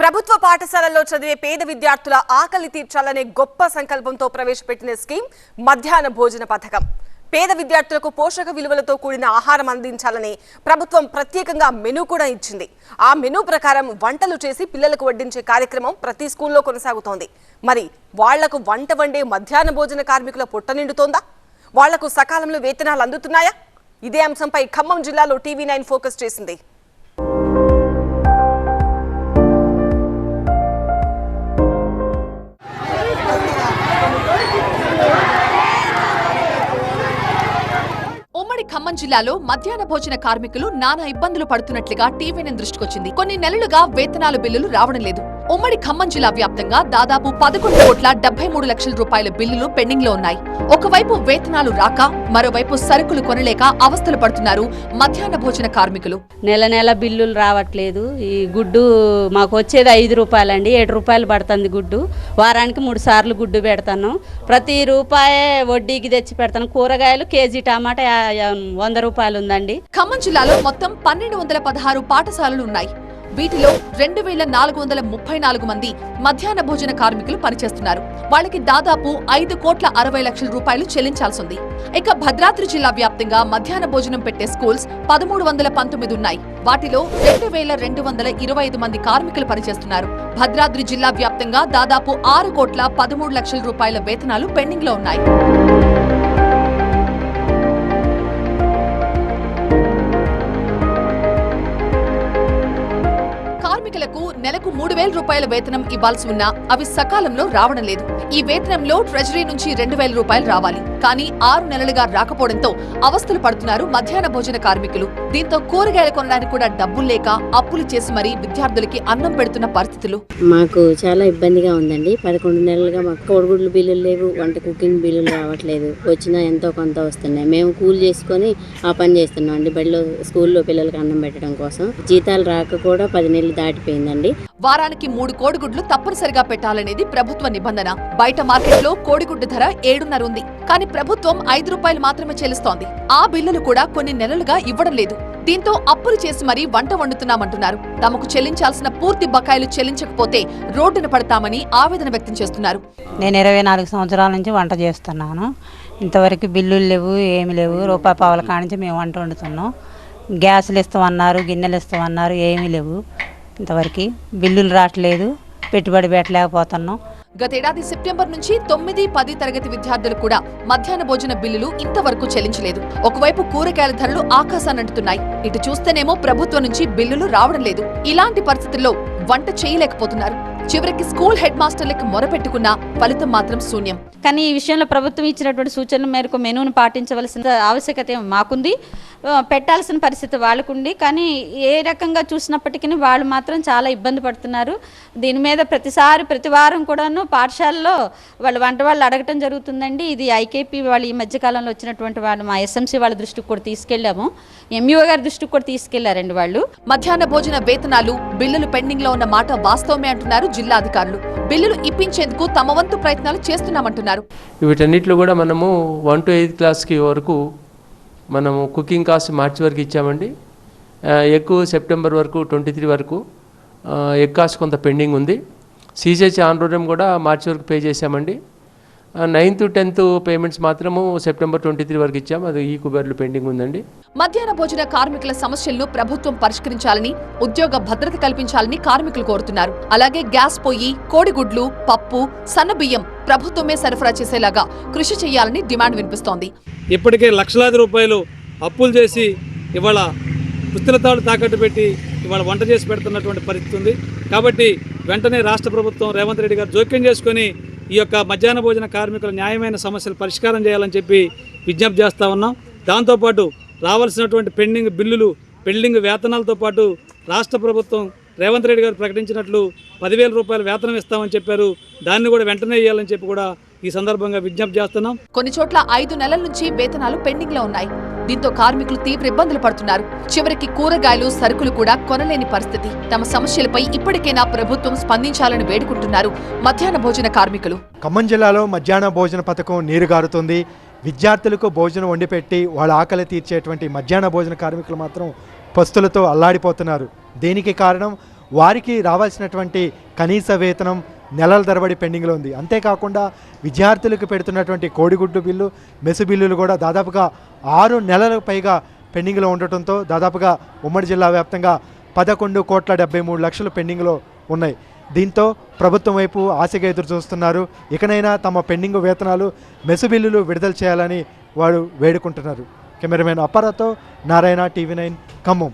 ప్రభుత్వ పాఠశాలల్లో చదివే పేద విద్యార్థుల ఆకలి తీర్చాలనే గొప్ప సంకల్పంతో ప్రవేశపెట్టిన స్కీమ్ మధ్యాహ్న భోజన పథకం. పేద విద్యార్థులకు పోషక విలువలతో కూడిన ఆహారం అందించాలని ప్రభుత్వం ప్రత్యేకంగా మెనూ కూడా ఇచ్చింది. ఆ మెనూ ప్రకారం వంటలు చేసి పిల్లలకు వడ్డించే కార్యక్రమం ప్రతి స్కూల్లో కొనసాగుతోంది. మరి వాళ్ళకు వంట వండే మధ్యాహ్న భోజన కార్మికుల పొట్ట నిండుతోందా? వాళ్ళకు సకాలంలో వేతనాలు అందుతున్నాయా? ఇదే అంశంపై ఖమ్మం జిల్లాలో టీవీ నైన్ ఫోకస్ చేసింది. ఖమ్మం జిల్లాలో మధ్యాహ్న భోజన కార్మికులు నానా ఇబ్బందులు పడుతున్నట్లుగా టీవీని దృష్టికొచ్చింది. కొన్ని నెలలుగా వేతనాల బిల్లులు రావడం లేదు. ఉమ్మడి ఖమ్మం జిల్లా వ్యాప్తంగా దాదాపు పదకొండు కోట్ల డెబ్బై మూడు లక్షల రూపాయల బిల్లులు పెండింగ్లో ఉన్నాయి. ఒకవైపు వేతనాలు రాక మరోవైపు సరుకులు కొనలేక అవస్థలు పడుతున్నారు మధ్యాహ్న భోజన కార్మికులు. నెల నెల బిల్లులు రావట్లేదు. ఈ గుడ్డు మాకు వచ్చేది ఐదు రూపాయలండి. ఏడు రూపాయలు పడుతుంది గుడ్డు. వారానికి మూడు సార్లు గుడ్డు పెడతాను ప్రతి రూపాయి వడ్డీకి తెచ్చి పెడతాను కూరగాయలు కేజీ టమాటా వంద రూపాయలు ఉందండి. ఖమ్మం జిల్లాలో మొత్తం పన్నెండు వందల పదహారు పాఠశాలలు ఉన్నాయి. వీటిలో రెండు వేల నాలుగు వందల ముప్పై నాలుగు మంది మధ్యాహ్న భోజన కార్మికులు పనిచేస్తున్నారు. వాళ్ళకి దాదాపు ఐదు కోట్ల అరవై లక్షల రూపాయలు చెల్లించాల్సి ఉంది ఇక భద్రాద్రి జిల్లా వ్యాప్తంగా మధ్యాహ్న భోజనం పెట్టే స్కూల్స్ పదమూడు వందల పంతొమ్మిది ఉన్నాయి. వాటిలో రెండు వేల రెండు వందల ఇరవై ఐదు మంది కార్మికులు పనిచేస్తున్నారు. భద్రాద్రి జిల్లా వ్యాప్తంగా దాదాపు ఆరు కోట్ల పదమూడు లక్షల రూపాయల వేతనాలు పెండింగ్లో ఉన్నాయి. నెలకు మూడు వేల రూపాయల వేతనం ఇవ్వాల్సి ఉన్నా అవి సకాలంలో రావడం లేదు. ఈ వేతనంలో ట్రెజరీ నుంచి రెండు వేల రూపాయలు రావాలి. కానీ ఆరు నెలలుగా రాకపోవడంతో అవస్థలు పడుతున్నారు మధ్యాహ్న భోజన కార్మికులు. దీంతో కూరగాయలు కొనడానికి కూడా డబ్బులు లేక అప్పులు చేసి మరీ విద్యార్థులకి అన్నం పెడుతున్న పరిస్థితులు. మాకు చాలా ఇబ్బందిగా ఉందండి. పదకొండు నెలలుగా మాకు కోడిగుడ్లు బిల్లులు లేవు వంట కుకింగ్ బిల్లులు రావట్లేదు. వచ్చినా ఎంతో కొంత వస్తున్నాయి. మేము కూలి చేసుకొని ఆ పని చేస్తున్నాం అండి. బడిలో స్కూల్లో పిల్లలకి అన్నం పెట్టడం కోసం. జీతాలు రాక కూడా పది నెలలు దాటిపోయిందండి. వారానికి మూడు కోడిగుడ్లు తప్పనిసరిగా పెట్టాలనేది ప్రభుత్వ నిబంధన. బయట మార్కెట్లో కోడిగుడ్డు ధర ఏడున్నర ఉంది. కానీ ప్రభుత్వం ఐదు రూపాయలు మాత్రమే చెల్లిస్తోంది. ఆ బిల్లులు కూడా కొన్ని నెలలుగా ఇవ్వడం లేదు. దీంతో అప్పులు చేసి మరీ వంట వండుతున్నామంటున్నారు. తమకు చెల్లించాల్సిన పూర్తి బకాయిలు చెల్లించకపోతే రోడ్డున పడతామని ఆవేదన వ్యక్తం చేస్తున్నారు. నేను ఇరవై నాలుగు సంవత్సరాల నుంచి వంట చేస్తున్నాను. ఇంతవరకు బిల్లులు లేవు ఏమి లేవు. రూపాయి పావుల కానించి మేము వంట వండుతున్నాం. గ్యాసులు ఇస్తామన్నారు గిన్నెలు ఇస్తామన్నారు ఏమీ లేవు. ఇంతవరకు బిల్లులు రావట్లేదు పెట్టుబడి పెట్టలేకపోతున్నాం. గతేడాది సెప్టెంబర్ నుంచి తొమ్మిది పది తరగతి విద్యార్థులు కూడా మధ్యాహ్న భోజన బిల్లులు ఇంతవరకు చెల్లించలేదు. ఒకవైపు కూరగాయల ధరలు ఆకాశాన్నంటున్నాయి ఇటు చూస్తేనేమో ప్రభుత్వం నుంచి బిల్లులు రావడం లేదు. ఇలాంటి పరిస్థితుల్లో వంట చేయలేకపోతున్నారు. చివరికి స్కూల్ హెడ్ మాస్టర్లకు మొరపెట్టుకున్నా ఫలితం మాత్రం శూన్యం. కానీ ఈ విషయంలో ప్రభుత్వం ఇచ్చినటువంటి సూచనల మేరకు మెనూను పాటించవలసిన ఆవశ్యకత మాకుంది. పెట్టాల్సిన పరిస్థితి వాళ్ళకుంది. కానీ ఏ రకంగా చూసినప్పటికీ వాళ్ళు మాత్రం చాలా ఇబ్బంది పడుతున్నారు. దీని మీద ప్రతిసారి ప్రతి వారం కూడాను పాఠశాలలో వాళ్ళు వంట వాళ్ళు అడగటం జరుగుతుందండి. ఇది ఐకేపీ వాళ్ళు ఈ మధ్యకాలంలో వచ్చినటువంటి వాళ్ళు మా ఎస్ఎంసీ వాళ్ళ దృష్టికి కూడా తీసుకెళ్ళాము. ఎంఈఓ గారి దృష్టికి కూడా తీసుకెళ్ళారండి వాళ్ళు. మధ్యాహ్న భోజన వేతనాలు బిల్లులు పెండింగ్లో ఉన్న మాట వాస్తవమే అంటున్నారు జిల్లా అధికారులు బిల్లులు ఇప్పించేందుకు తమ వంతు ప్రయత్నాలు చేస్తున్నామంటున్నారు. వీటన్నిటిలో కూడా మనము వన్ టు ఎయిత్ క్లాస్కి వరకు మనము కుకింగ్ కాస్ట్ మార్చి వరకు ఇచ్చామండి. ఎక్కువ సెప్టెంబర్ వరకు ట్వంటీ త్రీ వరకు ఆ, ఎగ్ కాస్ట్ కొంత పెండింగ్ ఉంది. సీజేసి ఆన్రోడ్యం కూడా మార్చి వరకు పే చేశామండి. నైన్త్ టెన్త్ పేమెంట్స్ మాత్రము సెప్టెంబర్ ట్వంటీ త్రీ వరకు ఇచ్చాము అది ఈ కుబేర్లు పెండింగ్ ఉందండి. మధ్యాహ్న భోజన కార్మికుల సమస్యలను ప్రభుత్వం పరిష్కరించాలని ఉద్యోగ భద్రత కల్పించాలని కార్మికులు కోరుతున్నారు. అలాగే గ్యాస్ పొయ్యి కోడిగుడ్లు పప్పు సన్నబియ్యం ప్రభుత్వమే సరఫరా చేసేలాగా కృషి చేయాలని డిమాండ్ వినిపిస్తోంది. ఇప్పటికే లక్షలాది రూపాయలు అప్పులు చేసి ఇవాళ పుస్తలతాడు తాకట్టు పెట్టి ఇవాళ వంట చేసి పెడుతున్నటువంటి పరిస్థితి ఉంది. కాబట్టి వెంటనే రాష్ట్ర ప్రభుత్వం రేవంత్ రెడ్డి గారు జోక్యం చేసుకొని ఈ యొక్క మధ్యాహ్న భోజన కార్మికుల న్యాయమైన సమస్యలు పరిష్కారం చేయాలని చెప్పి విజ్ఞప్తి చేస్తూ ఉన్నాం. దాంతోపాటు రావాల్సినటువంటి పెండింగ్ బిల్లులు పెండింగ్ వేతనాలతో పాటు రాష్ట్ర ప్రభుత్వం రేవంత్ రెడ్డి గారు ప్రకటించినట్లు పదివేల రూపాయల వేతనం ఇస్తామని చెప్పారు. దాన్ని కూడా వెంటనే ఇవ్వాలని చెప్పి కూడా ఈ సందర్భంగా విజ్ఞప్తి చేస్తున్నాం. కొన్ని చోట్ల ఐదు నెలల నుంచి వేతనాలు పెండింగ్లో ఉన్నాయి. దీంతో కార్మికులు తీవ్ర ఇబ్బందులు పడుతున్నారు. చివరికి కూరగాయలు సరుకులు కూడా కొనలేని పరిస్థితి. తమ సమస్యలపై ఇప్పటికైనా ప్రభుత్వం స్పందించాలని వేడుకుంటున్నారు మధ్యాహ్న భోజన కార్మికులు. ఖమ్మం జిల్లాలో మధ్యాహ్న భోజన పథకం నీరుగారుతుంది. విద్యార్థులకు భోజనం వండిపెట్టి వాళ్ళ ఆకలి తీర్చేటువంటి మధ్యాహ్న భోజన కార్మికులు మాత్రం పస్తులతో అల్లాడిపోతున్నారు. దీనికి కారణం? వారికి రావాల్సినటువంటి కనీస వేతనం నెలల తరబడి పెండింగ్లో ఉంది. అంతేకాకుండా విద్యార్థులకు పెడుతున్నటువంటి కోడిగుడ్డు బిల్లు మెసు బిల్లులు కూడా దాదాపుగా ఆరు నెలలకు పైగా పెండింగ్లో ఉండటంతో దాదాపుగా ఉమ్మడి జిల్లా వ్యాప్తంగా పదకొండు కోట్ల డెబ్బై మూడు లక్షలు పెండింగ్లో ఉన్నాయి. దీంతో ప్రభుత్వం వైపు ఆశగా ఎదురు చూస్తున్నారు. ఇకనైనా తమ పెండింగ్ వేతనాలు మెసు బిల్లులు విడుదల చేయాలని వారు వేడుకుంటున్నారు. కెమెరామెన్ అప్పారాతో నారాయణ టీవీ నైన్ ఖమ్మం.